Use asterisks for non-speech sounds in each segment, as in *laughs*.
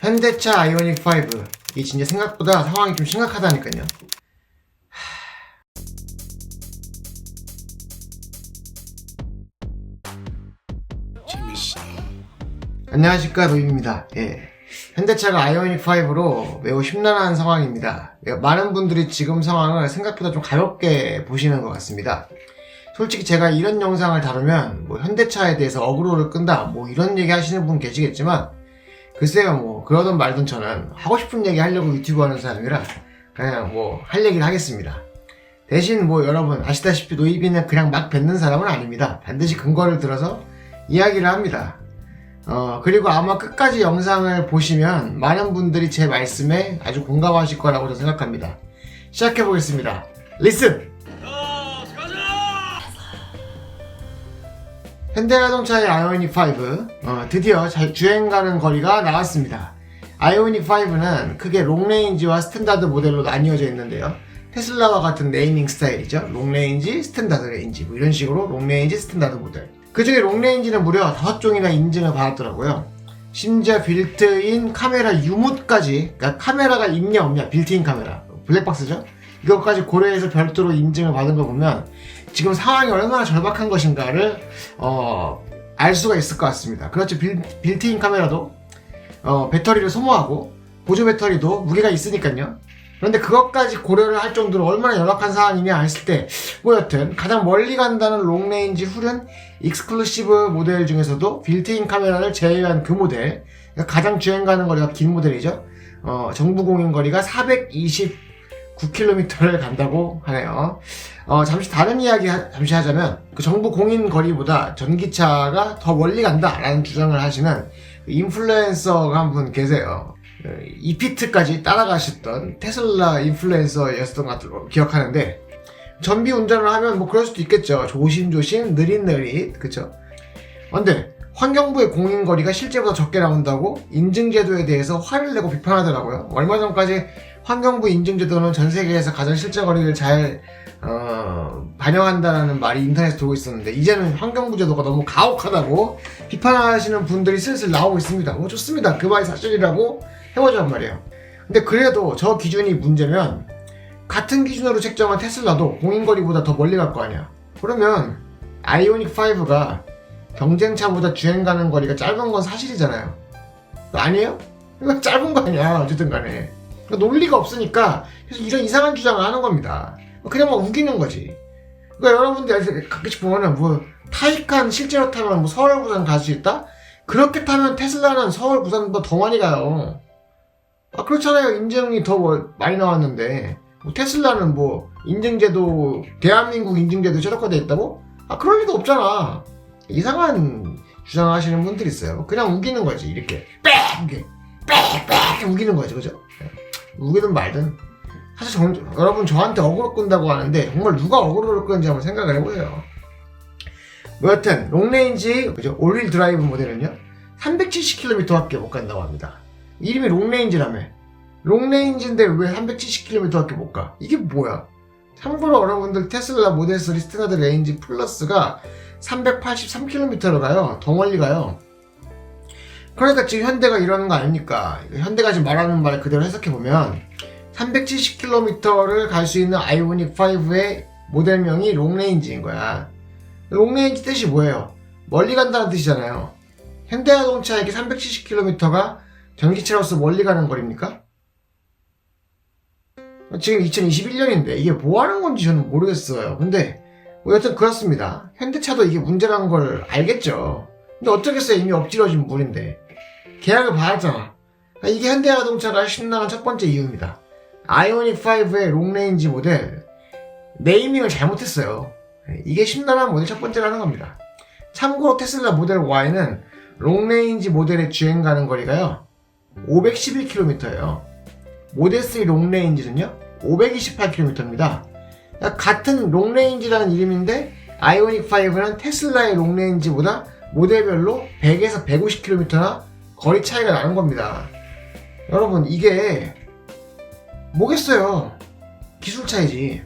현대차 아이오닉 5. 이게 진짜 생각보다 상황이 좀 심각하다니까요. 안녕하십니까 노입입니다. 예. 현대차가 아이오닉 5로 매우 심란한 상황입니다. 예, 많은 분들이 지금 상황을 생각보다 좀 가볍게 보시는 것 같습니다. 솔직히 제가 이런 영상을 다루면 뭐 현대차에 대해서 어그로를 끈다 뭐 이런 얘기 하시는 분 계시겠지만 글쎄요 뭐 그러던 말든 저는 하고 싶은 얘기 하려고 유튜브 하는 사람이라 그냥 뭐 할 얘기를 하겠습니다. 대신 뭐 여러분 아시다시피 노이비는 그냥 막 뱉는 사람은 아닙니다. 반드시 근거를 들어서 이야기를 합니다. 어, 그리고 아마 끝까지 영상을 보시면 많은 분들이 제 말씀에 아주 공감하실 거라고 저는 생각합니다. 시작해 보겠습니다. 리슨! 현대자동차의 아이오닉 5, 어, 드디어 잘 주행 가는 거리가 나왔습니다. 아이오닉 5는 크게 롱레인지와 스탠다드 모델로 나뉘어져 있는데요. 테슬라와 같은 네이밍 스타일이죠. 롱레인지, 스탠다드 레인지, 뭐 이런 식으로 롱레인지, 스탠다드 모델. 그 중에 롱레인지는 무려 5종이나 인증을 받았더라고요. 심지어 빌트인 카메라 유무까지, 그러니까 카메라가 있냐 없냐, 빌트인 카메라, 블랙박스죠? 이것까지 고려해서 별도로 인증을 받은 거 보면 지금 상황이 얼마나 절박한 것인가를 어, 알 수가 있을 것 같습니다. 그렇죠. 빌, 빌트인 카메라도 어, 배터리를 소모하고 보조 배터리도 무게가 있으니까요. 그런데 그것까지 고려를 할 정도로 얼마나 열악한 상황이냐 했을 때, 뭐 여튼 가장 멀리 간다는 롱레인지 후륜 익스클루시브 모델 중에서도 빌트인 카메라를 제외한 그 모델, 그러니까 가장 주행 가는 거리가 긴 모델이죠. 어, 정부 공인 거리가 429km를 간다고 하네요. 어, 잠시 다른 이야기 하, 잠시 하자면 그 정부 공인 거리보다 전기차가 더 멀리 간다라는 주장을 하시는 그 인플루엔서가 한 분 계세요. 어, 이피트까지 따라가셨던 테슬라 인플루엔서였던 것거 기억하는데 전비 운전을 하면 뭐 그럴 수도 있겠죠. 조심조심 느릿느릿 그쵸? 근데 환경부의 공인거리가 실제보다 적게 나온다고 인증제도에 대해서 화를 내고 비판하더라고요. 얼마 전까지 환경부 인증제도는 전 세계에서 가장 실제 거리를 잘 어, 반영한다는 말이 인터넷에 돌고 있었는데 이제는 환경부 제도가 너무 가혹하다고 비판하시는 분들이 슬슬 나오고 있습니다. 뭐 좋습니다. 그 말이 사실이라고 해보자는 말이에요. 근데 그래도 저 기준이 문제면 같은 기준으로 책정한 테슬라도 공인거리보다 더 멀리 갈 거 아니야. 그러면 아이오닉 5가 경쟁차보다 주행 가는 거리가 짧은 건 사실이잖아요. 아니에요? 이거 짧은 거 아니야. 어쨌든 간에. 그러니까 논리가 없으니까 그래서 이런 이상한 주장을 하는 겁니다. 그냥 막 우기는 거지. 그러니까 여러분들 가끔씩 보면은 뭐 타이칸 실제로 타면 뭐 서울 부산 갈 수 있다? 그렇게 타면 테슬라는 서울 부산보다 더 많이 가요. 아 그렇잖아요. 인증이 더뭐 많이 나왔는데 뭐 테슬라는 뭐 인증제도 대한민국 인증제도 최적화돼 있다고? 아 그럴 리가 없잖아. 이상한 주장하시는 분들이 있어요. 그냥 우기는 거지 이렇게 빽 이렇게 빽빽 우기는 거지 그죠? 우기든 말든 사실 정- 여러분 저한테 어그로 끈다고 하는데 정말 누가 어그로를 끄는지 한번 생각을 해보세요. 뭐 여튼 롱레인지? 올릴 드라이브 모델은요 370km밖에 못 간다고 합니다. 이름이 롱레인지라며 롱레인지인데 왜 370km밖에 못 가? 이게 뭐야? 참고로 여러분들 테슬라 모델 3 스탠다드 레인지 플러스가 383km로 가요. 더 멀리 가요. 그러니까 지금 현대가 이러는 거 아닙니까? 현대가 지금 말하는 말 그대로 해석해보면 370km를 갈 수 있는 아이오닉 5의 모델명이 롱레인지인 거야. 롱레인지 뜻이 뭐예요? 멀리 간다는 뜻이잖아요. 현대 자동차에게 370km가 전기차로서 멀리 가는 거리입니까? 지금 2021년인데 이게 뭐 하는 건지 저는 모르겠어요. 근데 뭐 여튼 그렇습니다. 현대차도 이게 문제라는 걸 알겠죠. 근데 어쩌겠어요. 이미 엎질러진 물인데. 계약을 받았잖아. 그러니까 이게 현대자동차가 신나는 첫 번째 이유입니다. 아이오닉 5의 롱레인지 모델 네이밍을 잘못했어요. 이게 심란한 모델 첫 번째라는 겁니다. 참고로 테슬라 모델 Y는 롱레인지 모델의 주행 가는 거리가요. 511km예요. 모델 3 롱레인지는요. 528km입니다. 같은 롱레인지라는 이름인데 아이오닉 5는 테슬라의 롱레인지보다 모델별로 100에서 150km나 거리 차이가 나는 겁니다. 여러분 이게 뭐겠어요? 기술 차이지.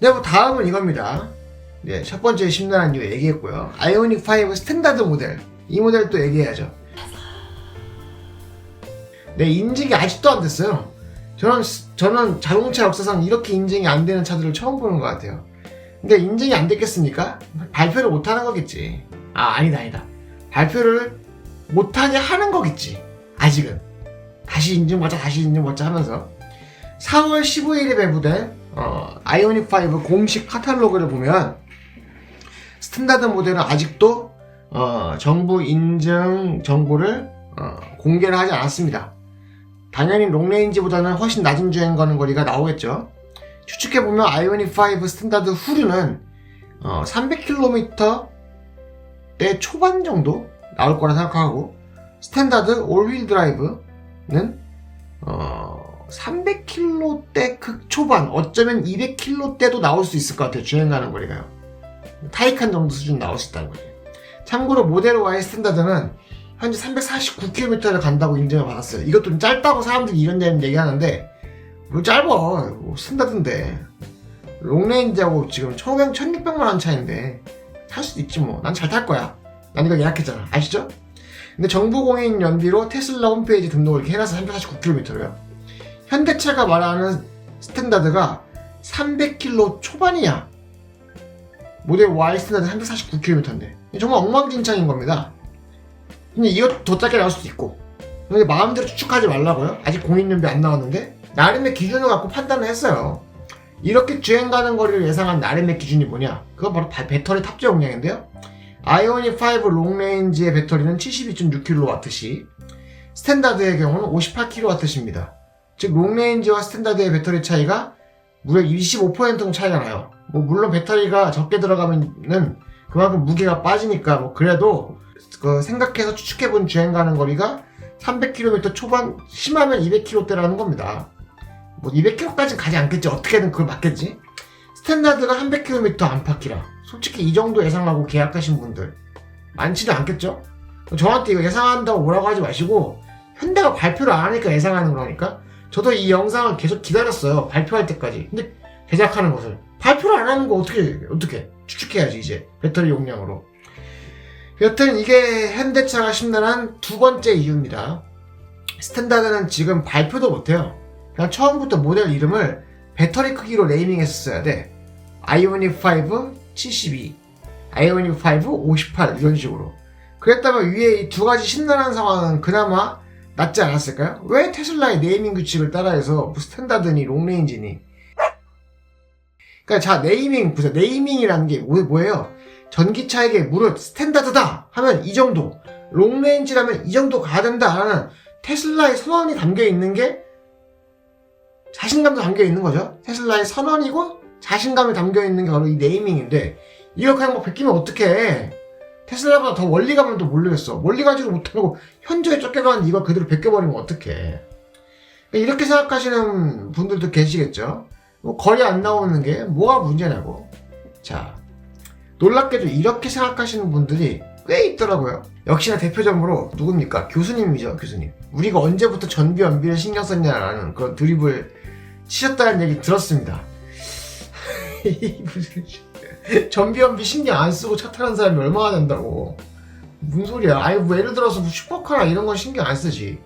네, 뭐 다음은 이겁니다. 네, 첫 번째 심란한 이유 얘기했고요. 아이오닉 5 스탠다드 모델. 이 모델 또 얘기해야죠. 내 인증이 아직도 안 됐어요. 저는 저는 자동차 역사상 이렇게 인증이 안 되는 차들을 처음 보는 것 같아요. 근데 인증이 안 됐겠습니까? 발표를 못 하는 거겠지. 아 아니다 아니다. 발표를 못하게 하는 거겠지. 아직은 다시 인증받자 다시 인증받자 하면서 4월 15일에 배부된 어, 아이오닉 5 공식 카탈로그를 보면 스탠다드 모델은 아직도 어, 정부 인증 정보를 어, 공개를 하지 않았습니다. 당연히 롱레인지보다는 훨씬 낮은 주행 가는 거리가 나오겠죠. 추측해보면 아이오닉 5 스탠다드 후류는 어, 300km 대 초반 정도 나올 거라 생각하고 스탠다드 올휠 드라이브는 어, 300km대 극초반 어쩌면 200km대도 나올 수 있을 것 같아요. 주행 가는 거리가요. 타이칸 정도 수준 나올 수 있다는 거죠. 참고로 모델 Y 스탠다드는 현재 349km를 간다고 인정을 받았어요. 이것도 좀 짧다고 사람들이 이런저런 얘기하는데 뭐 짧아. 뭐 스탠다드인데 롱레인지하고 지금 1500, 1600만 원 차인데 탈 수도 있지 뭐. 난 잘 탈 거야. 난 이거 예약했잖아. 아시죠? 근데 정부 공인 연비로 테슬라 홈페이지 등록을 이렇게 해놔서 349km로요. 현대차가 말하는 스탠다드가 300km 초반이야. 모델 Y 스탠다드 349km인데 정말 엉망진창인 겁니다. 근데 이거 더 짧게 나올 수도 있고 근데 마음대로 추측하지 말라고요. 아직 공인 연비 안 나왔는데 나름의 기준을 갖고 판단을 했어요. 이렇게 주행 가는 거리를 예상한 나름의 기준이 뭐냐? 그건 바로 바- 배터리 탑재 용량인데요. 아이오닉 5 롱레인지의 배터리는 72.6kWh, 스탠다드의 경우는 58kWh입니다. 즉 롱레인지와 스탠다드의 배터리 차이가 무려 25% 정도 차이가 나요. 뭐 물론 배터리가 적게 들어가면은 그만큼 무게가 빠지니까 뭐 그래도 그 생각해서 추측해본 주행 가는 거리가 300km 초반 심하면 200km대라는 겁니다. 뭐 200km까지는 가지 않겠지. 어떻게든 그걸 맞겠지. 스탠다드가 300km 안팎이라 솔직히 이 정도 예상하고 계약하신 분들 많지는 않겠죠? 저한테 이거 예상한다고 뭐라고 하지 마시고 현대가 발표를 안 하니까 예상하는 거라니까 저도 이 영상을 계속 기다렸어요 발표할 때까지 근데 제작하는 것을 발표를 안 하는 거 어떻게 어떻게 추측해야지 이제 배터리 용량으로 여튼 이게 현대차가 심란한 두 번째 이유입니다 스탠다드는 지금 발표도 못해요 그냥 처음부터 모델 이름을 배터리 크기로 네이밍했었어야 돼 아이오닉 5 72, 아이오닉 5 58 이런 식으로. 그랬다면 위에 이 두 가지 신나는 상황은 그나마 낫지 않았을까요? 왜 테슬라의 네이밍 규칙을 따라해서 뭐 스탠다드니 롱레인지니? 그러니까 자 네이밍 보세요. 네이밍이라는 게 뭐- 뭐예요? 전기차에게 무릇 스탠다드다 하면 이 정도, 롱레인지라면 이 정도 가야 된다라는 테슬라의 선언이 담겨 있는 게 자신감도 담겨 있는 거죠. 테슬라의 선언이고 자신감이 담겨 있는 게 바로 이 네이밍인데 이걸 그냥 막 베끼면 어떡해? 테슬라보다 더 멀리 가면 또 모르겠어. 멀리 가지도 못하고 현저히 쫓겨가는 이걸 그대로 베껴버리면 어떡해? 이렇게 생각하시는 분들도 계시겠죠. 뭐 거리 안 나오는 게 뭐가 문제냐고. 자 놀랍게도 이렇게 생각하시는 분들이 꽤 있더라고요. 역시나 대표적으로 누굽니까? 교수님이죠 교수님. 우리가 언제부터 전비 연비를 신경 썼냐라는 그런 드립을 치셨다는 얘기 들었습니다. *laughs* 전비연비 신경 안 쓰고 차 타는 사람이 얼마나 된다고. 무슨 소리야. 아니 뭐 예를 들어서 뭐 슈퍼카나 이런 건 신경 안 쓰지.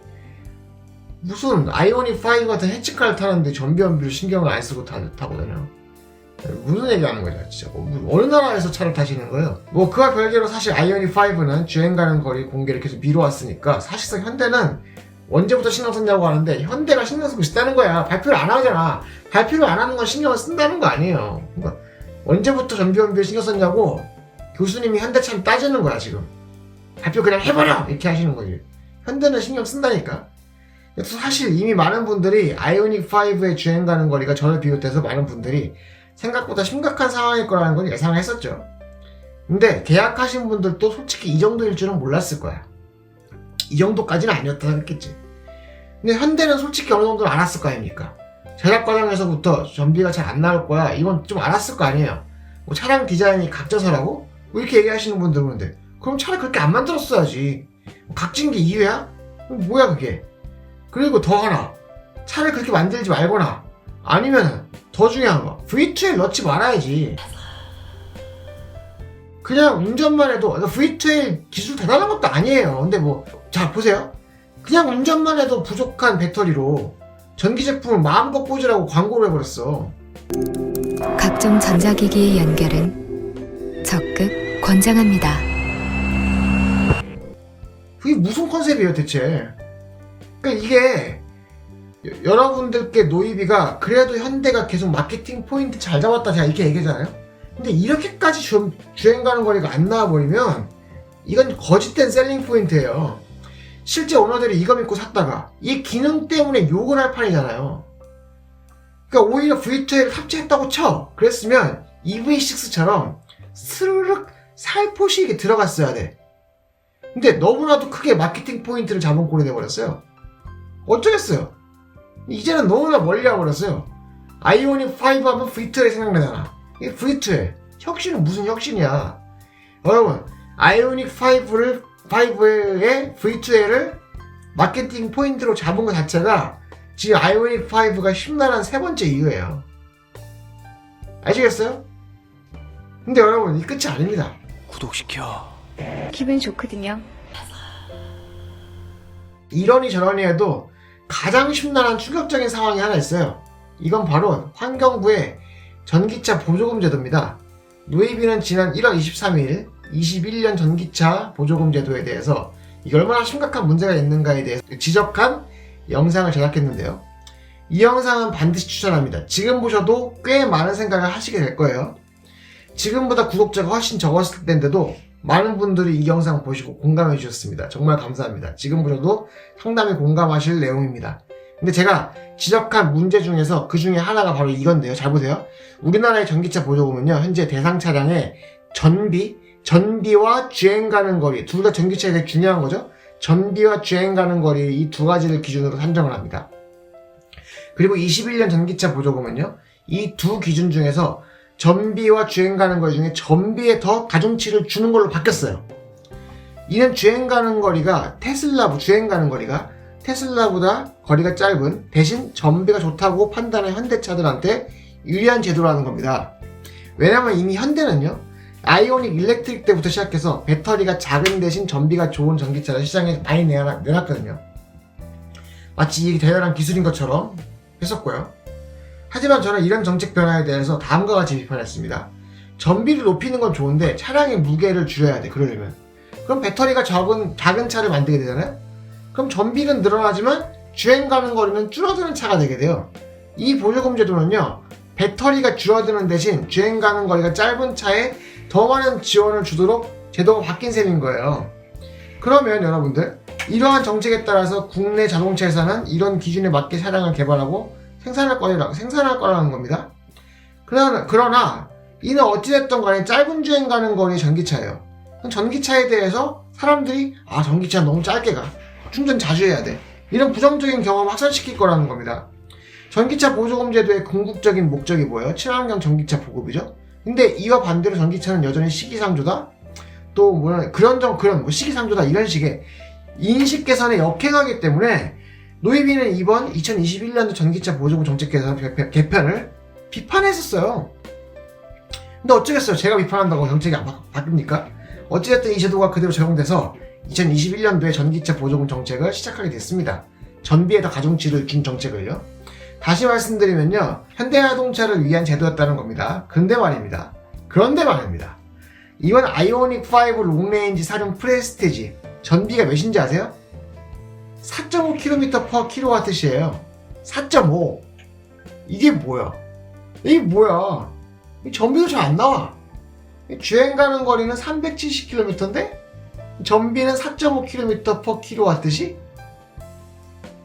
무슨 아이오닉 5 같은 해치카를 타는데 전비연비를 신경을 안 쓰고 타, 다녀. 무슨 얘기 하는 거죠 진짜. 뭐, 뭐 어느 나라에서 차를 타시는 거예요? 뭐 그와 별개로 사실 아이오닉 5는 주행 가는 거리 공개를 계속 미뤄왔으니까 사실상 현대는 언제부터 신경 썼냐고 하는데 현대가 신경 쓰고 있다는 거야 발표를 안 하잖아 발표를 안 하는 건 신경을 쓴다는 거 아니에요. 그러니까 언제부터 전비연비를 신경 썼냐고 교수님이 현대차를 따지는 거야 지금. 발표 그냥 해버려 이렇게 하시는 거지. 현대는 신경 쓴다니까. 사실 이미 많은 분들이 아이오닉 5의 주행 가는 거리가 저를 비롯해서 많은 분들이 생각보다 심각한 상황일 거라는 걸 예상을 했었죠. 근데 계약하신 분들도 솔직히 이 정도일 줄은 몰랐을 거야. 이 정도까지는 아니었다 생각했지. 근데 현대는 솔직히 어느 정도 알았을 거 아닙니까? 제작 과정에서부터 전비가 잘 안 나올 거야. 이건 좀 알았을 거 아니에요. 뭐 차량 디자인이 각져서라고? 뭐 이렇게 얘기하시는 분들 보는데 그럼 차를 그렇게 안 만들었어야지. 뭐 각진 게 이유야? 뭐야 그게? 그리고 더 하나 차를 그렇게 만들지 말거나 아니면 더 중요한 거 V2에 넣지 말아야지. 그냥 운전만 해도 V2에 기술 대단한 것도 아니에요. 근데 뭐 자 보세요. 그냥 운전만 해도 부족한 배터리로 전기 제품을 마음껏 꽂으라고 광고를 해버렸어. 각종 전자기기의 연결은 적극 권장합니다. 그게 무슨 컨셉이에요, 대체? 그러니까 이게 여- 여러분들께 노이비가 그래도 현대가 계속 마케팅 포인트 잘 잡았다 제가 이렇게 얘기하잖아요. 근데 이렇게까지 주, 주행 가는 거리가 안 나와버리면 이건 거짓된 셀링 포인트예요. 실제 오너들이 이거 믿고 샀다가 이 기능 때문에 욕을 할 판이잖아요. 그러니까 오히려 V2를 탑재했다고 쳐. 그랬으면 EV6처럼 스르륵 살포시 이게 들어갔어야 돼. 근데 너무나도 크게 마케팅 포인트를 잡은 꼴이 돼버렸어요. 어쩌겠어요. 이제는 너무나 멀리 와버렸어요. 아이오닉 5 하면 V2에 생각나잖아. 이게 V2에. 혁신은 무슨 혁신이야. 여러분, 아이오닉 5를, 5에 V2에를 마케팅 포인트로 잡은 것 자체가 지금 아이오닉 5가 심란한 세 번째 이유예요. 아시겠어요? 근데 여러분, 이 끝이 아닙니다. 구독시켜. 기분이 좋거든요. 이러니 저러니 해도 가장 심란한 충격적인 상황이 하나 있어요. 이건 바로 환경부의 전기차 보조금 제도입니다. 노이비는 지난 1월 23일 21년 전기차 보조금 제도에 대해서 이게 얼마나 심각한 문제가 있는가에 대해서 지적한 영상을 제작했는데요. 이 영상은 반드시 추천합니다. 지금 보셔도 꽤 많은 생각을 하시게 될 거예요. 지금보다 구독자가 훨씬 적었을 텐데도 많은 분들이 이 영상 보시고 공감해 주셨습니다. 정말 감사합니다. 지금 보셔도 상당히 공감하실 내용입니다. 근데 제가 지적한 문제 중에서 그 중에 하나가 바로 이건데요. 잘 보세요. 우리나라의 전기차 보조금은요, 현재 대상 차량의 전비, 전비와 주행 가는 거리, 둘 다 전기차에 되게 중요한 거죠. 전비와 주행 가는 거리 이 두 가지를 기준으로 산정을 합니다. 그리고 21년 전기차 보조금은요, 이 두 기준 중에서 전비와 주행 가는 거리 중에 전비에 더 가중치를 주는 걸로 바뀌었어요. 이는 주행 가는 거리가 테슬라 주행 가는 거리가 테슬라보다 거리가 짧은 대신 전비가 좋다고 판단한 현대차들한테 유리한 제도라는 겁니다. 왜냐면 이미 현대는요 아이오닉 일렉트릭 때부터 시작해서 배터리가 작은 대신 전비가 좋은 전기차를 시장에 많이 내놨거든요. 마치 이게 대단한 기술인 것처럼 했었고요. 하지만 저는 이런 정책 변화에 대해서 다음과 같이 비판했습니다. 전비를 높이는 건 좋은데 차량의 무게를 줄여야 돼. 그러려면. 그럼 배터리가 적은 작은 차를 만들게 되잖아요. 그럼 전비는 늘어나지만 주행 가는 거리는 줄어드는 차가 되게 돼요. 이 보조금 제도는요. 배터리가 줄어드는 대신 주행 가는 거리가 짧은 차에 더 많은 지원을 주도록 제도가 바뀐 셈인 거예요. 그러면 여러분들 이러한 정책에 따라서 국내 자동차 회사는 이런 기준에 맞게 차량을 개발하고 생산할 거라고 생산할 거라는 겁니다. 그러나, 그러나 이는 어찌됐든 간에 짧은 주행 가는 거리 전기차예요. 전기차에 대해서 사람들이 아 전기차 너무 짧게 가 충전 자주 해야 돼 이런 부정적인 경험을 확산시킬 거라는 겁니다. 전기차 보조금 제도의 궁극적인 목적이 뭐예요? 친환경 전기차 보급이죠. 근데 이와 반대로 전기차는 여전히 시기상조다. 또 뭐냐 그런 점 그런 뭐 시기상조다 이런 식의 인식 개선에 역행하기 때문에 노이비는 이번 2021년도 전기차 보조금 정책 개선 개- 개편을 비판했었어요. 근데 어쩌겠어요. 제가 비판한다고 정책이 안 바, 바뀝니까? 어찌됐든 이 제도가 그대로 적용돼서 2021년도에 전기차 보조금 정책을 시작하게 됐습니다. 전비에다 가중치를 준 정책을요. 다시 말씀드리면요. 현대자동차를 위한 제도였다는 겁니다. 근데 말입니다. 그런데 말입니다. 이번 아이오닉 5 롱레인지 사륜 프레스티지 전비가 몇인지 아세요? 4.5km per kWh예요. 4.5. 이게 뭐야? 이게 뭐야? 이 전비도 잘 안 나와. 이 주행 가는 거리는 370km인데 전비는 4.5km per kWh이?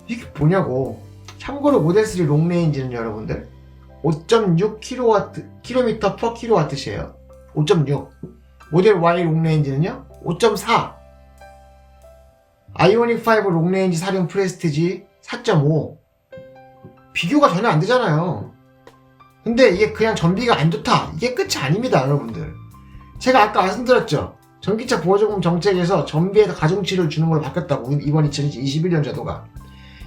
이게 뭐냐고. 참고로 모델 3 롱레인지는 여러분들 5.6 kW, km per kWh예요. 5.6. 모델 Y 롱레인지는요? 5.4. 아이오닉 5 롱레인지 사륜 프레스티지 4.5. 비교가 전혀 안 되잖아요. 근데 이게 그냥 전비가 안 좋다. 이게 끝이 아닙니다, 여러분들. 제가 아까 말씀드렸죠. 전기차 보조금 정책에서 전비에서 가중치를 주는 걸로 바뀌었다고, 이번 2021년 제도가.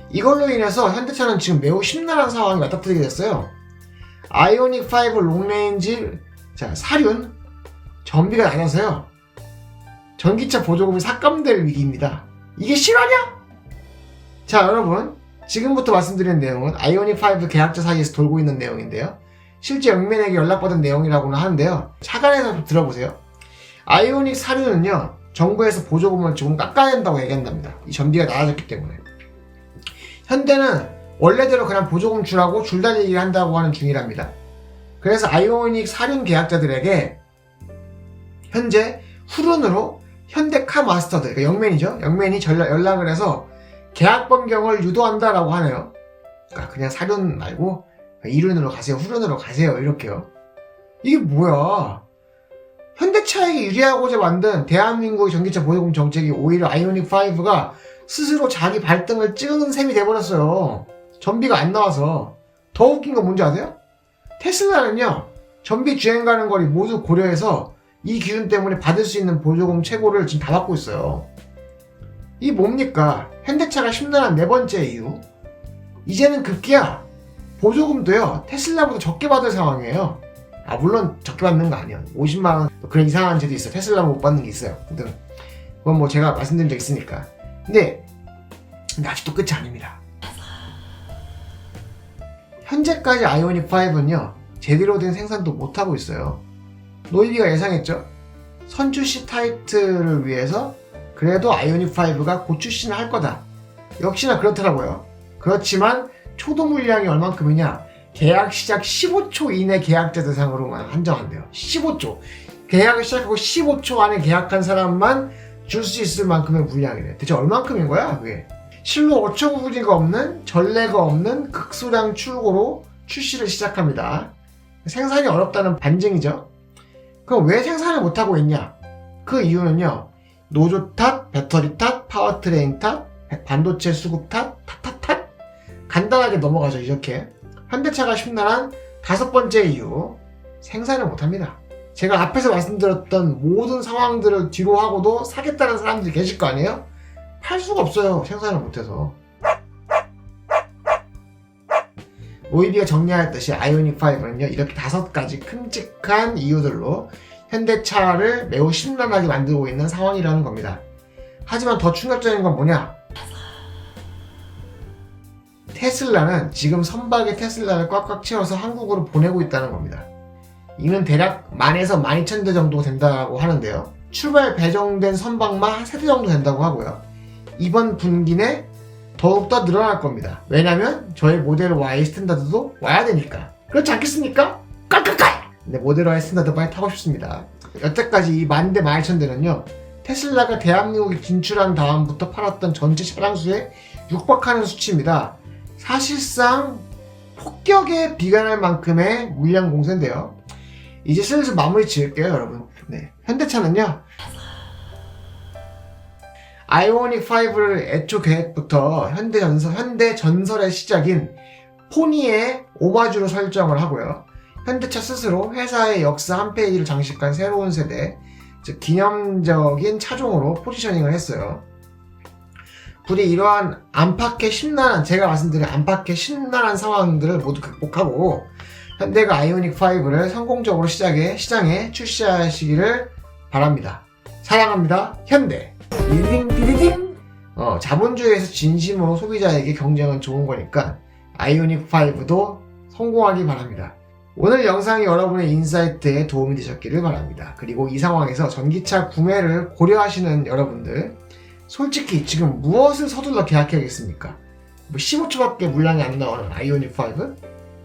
이걸로 인해서 현대차는 지금 매우 심란한 상황이 맞닥뜨리게 됐어요. 아이오닉 5 롱레인지, 자, 사륜, 전비가 낮아서요. 전기차 보조금이 삭감될 위기입니다. 이게 실화냐? 자, 여러분. 지금부터 말씀드리는 내용은 아이오닉 5 계약자 사이에서 돌고 있는 내용인데요. 실제 영맨에게 연락받은 내용이라고는 하는데요. 차관에서 좀 들어보세요. 아이오닉 사료는요, 정부에서 보조금을 조금 깎아야 된다고 얘기한답니다. 이 전비가 낮아졌기 때문에. 현대는 원래대로 그냥 보조금 주라고 줄다리기를 한다고 하는 중이랍니다. 그래서 아이오닉 사륜 계약자들에게 현재 후륜으로 현대카 마스터들, 그러니까 영맨이죠. 영맨이 전략- 연락을 해서 계약 변경을 유도한다라고 하네요. 그러니까 그냥 사륜 말고 이륜으로 가세요, 후륜으로 가세요, 이렇게요. 이게 뭐야? 현대차에게 유리하고자 만든 대한민국의 전기차 보조금 정책이 오히려 아이오닉 5가 스스로 자기 발등을 찍는 셈이 돼버렸어요. 전비가 안 나와서. 더 웃긴 건 뭔지 아세요? 테슬라는요, 전비 주행 가는 거리 모두 고려해서 이 기준 때문에 받을 수 있는 보조금 최고를 지금 다 받고 있어요. 이 뭡니까? 현대차가 심란한 네 번째 이유. 이제는 급기야 보조금도요, 테슬라보다 적게 받을 상황이에요. 아, 물론 적게 받는 거 아니에요. 50만원, 그런 이상한 제도 있어요. 테슬라 못 받는 게 있어요. 근데 그건 뭐 제가 말씀드린 적 있으니까. 근데, 근데 아직도 끝이 아닙니다. 현재까지 아이오닉 5는요, 제대로 된 생산도 못하고 있어요. 노이비가 예상했죠? 선출시 타이틀을 위해서 그래도 아이오닉 5가 곧 출시는 할 거다. 역시나 그렇더라고요. 그렇지만 초도 물량이 얼만큼이냐? 계약 시작 15초 이내 계약자 대상으로만 한정한대요. 15초. 계약을 시작하고 15초 안에 계약한 사람만 줄 수 있을 만큼의 물량이래. 대체 얼만큼인 거야, 그게? 실로 어처구니가 없는, 전례가 없는 극소량 출고로 출시를 시작합니다. 생산이 어렵다는 반증이죠. 그럼 왜 생산을 못하고 있냐? 그 이유는요, 노조 탓, 배터리 탓, 파워트레인 탓, 반도체 수급 탓, 탓, 탓, 탓. 간단하게 넘어가죠, 이렇게. 현대차가 심란한 다섯 번째 이유, 생산을 못합니다. 제가 앞에서 말씀드렸던 모든 상황들을 뒤로 하고도 사겠다는 사람들이 계실 거 아니에요? 팔 수가 없어요. 생산을 못해서. 오이비가 정리하였듯이 아이오닉 5는요, 이렇게 다섯 가지 큼직한 이유들로 현대차를 매우 심란하게 만들고 있는 상황이라는 겁니다. 하지만 더 충격적인 건 뭐냐? 테슬라는 지금 선박의 테슬라를 꽉꽉 채워서 한국으로 보내고 있다는 겁니다. 이는 대략 만에서 12,000대 정도 된다고 하는데요. 출발 배정된 선박만 한 3대 정도 된다고 하고요. 이번 분기 내 더욱더 늘어날 겁니다. 왜냐면 저희 모델 Y 스탠다드도 와야 되니까. 그렇지 않겠습니까? 깔깔깔! 근데 모델 Y 스탠다드 빨리 타고 싶습니다. 여태까지 이 만대 12,000대는요. 테슬라가 대한민국에 진출한 다음부터 팔았던 전체 차량 수에 육박하는 수치입니다. 사실상 폭격에 비관할 만큼의 물량 공세인데요. 이제 슬슬 마무리 지을게요, 여러분. 네. 현대차는요. 아이오닉 5를 애초 계획부터 현대 전설, 현대 전설의 시작인 포니의 오마주로 설정을 하고요. 현대차 스스로 회사의 역사 한 페이지를 장식한 새로운 세대, 즉 기념적인 차종으로 포지셔닝을 했어요. 부디 이러한 안팎의 심란한 제가 말씀드린 안팎의 심란한 상황들을 모두 극복하고 현대가 아이오닉 5를 성공적으로 시작해 시장에 출시하시기를 바랍니다. 사랑합니다. 현대. 비디딩 비디딩. 어, 자본주의에서 진심으로 소비자에게 경쟁은 좋은 거니까 아이오닉 5도 성공하기 바랍니다. 오늘 영상이 여러분의 인사이트에 도움이 되셨기를 바랍니다. 그리고 이 상황에서 전기차 구매를 고려하시는 여러분들 솔직히 지금 무엇을 서둘러 계약해야겠습니까? 뭐 15초밖에 물량이 안 나오는 아이오닉 5?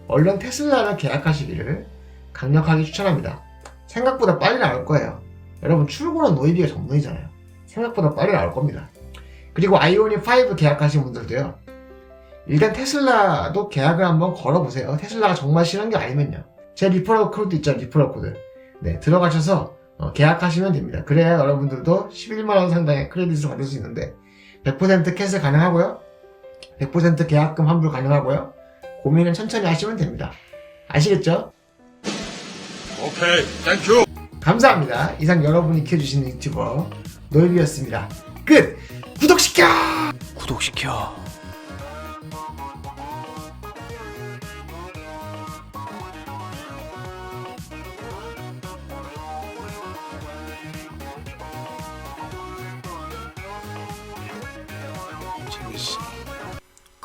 얼른 테슬라를 계약하시기를 강력하게 추천합니다. 생각보다 빨리 나올 거예요. 여러분 출고는 노이비가 전문이잖아요. 생각보다 빨리 나올 겁니다. 그리고 아이오닉 5 계약하신 분들도요. 일단 테슬라도 계약을 한번 걸어보세요. 테슬라가 정말 싫은 게 아니면요. 제 리퍼럴 코드 있죠, 리퍼럴 코드. 네, 들어가셔서 어, 계약하시면 됩니다. 그래야 여러분들도 11만원 상당의 크레딧을 받을 수 있는데 100% 캐슬 가능하고요. 100% 계약금 환불 가능하고요. 고민은 천천히 하시면 됩니다. 아시겠죠? 오케이, 땡큐. 감사합니다. 이상 여러분이 키워주시는 유튜버 노일비였습니다. 끝! 구독시켜! 구독시켜.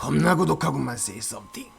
겁나 고독하구만 say something